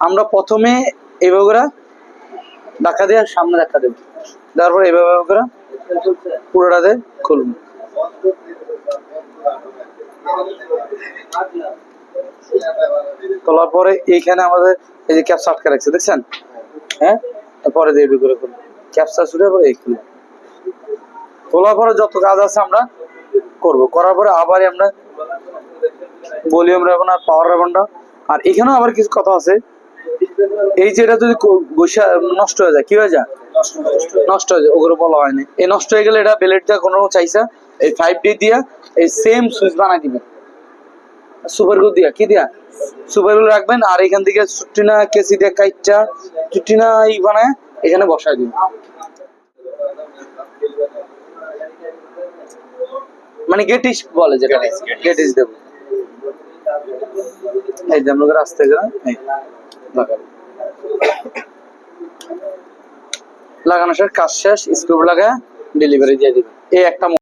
আমরা প্রথমে এইভাবে করে ধাক্কা সামনে ধাক্কা দেবো। পরে এইভাবে করে পুরোটাতে খুলবো। পরে এইখানে আমাদের এই যে ক্যাপসা আটকে রাখছে, দেখছেন? হ্যাঁ? তারপরে দিয়ে এভাবে করে খুলবো। ক্যাপসা ছুটে পরে এই খুলবো। পরে যত কাজ আছে আমরা করব। করার পরে আবার আমরা ভলিউম রাখব না পাওয়ার রাখব আর এখানেও আবার কিছু কথা আছে। এই যে এটা যদি গোসা নষ্ট হয়ে যায় কি হয়ে যায়? নষ্ট হয়ে যায় ওগুলো বলা হয়নি। এই নষ্ট হয়ে গেলে এটা বেলেট দিয়ে কোনো চাইছে এই ফাইভ ডি দিয়া এই সেম সুইচ বানাই দিবেন। সুপার গ্লু দিয়া কি দিয়া? সুপার গ্লু রাখবেন আর এখান থেকে চুট্টিনা কেসি দিয়ে কাইটটা চুট্টিনা ই বানায় এখানে বসায় দিবেন। মানে গেটিস বলে যেটা গেটিস দেবো। এই যে আমরা রাস্তা লাগাবো লাগানো শেষ কাজ শেষ স্ক্রু লাগা ডেলিভারি দিয়ে দিবে। এই একটা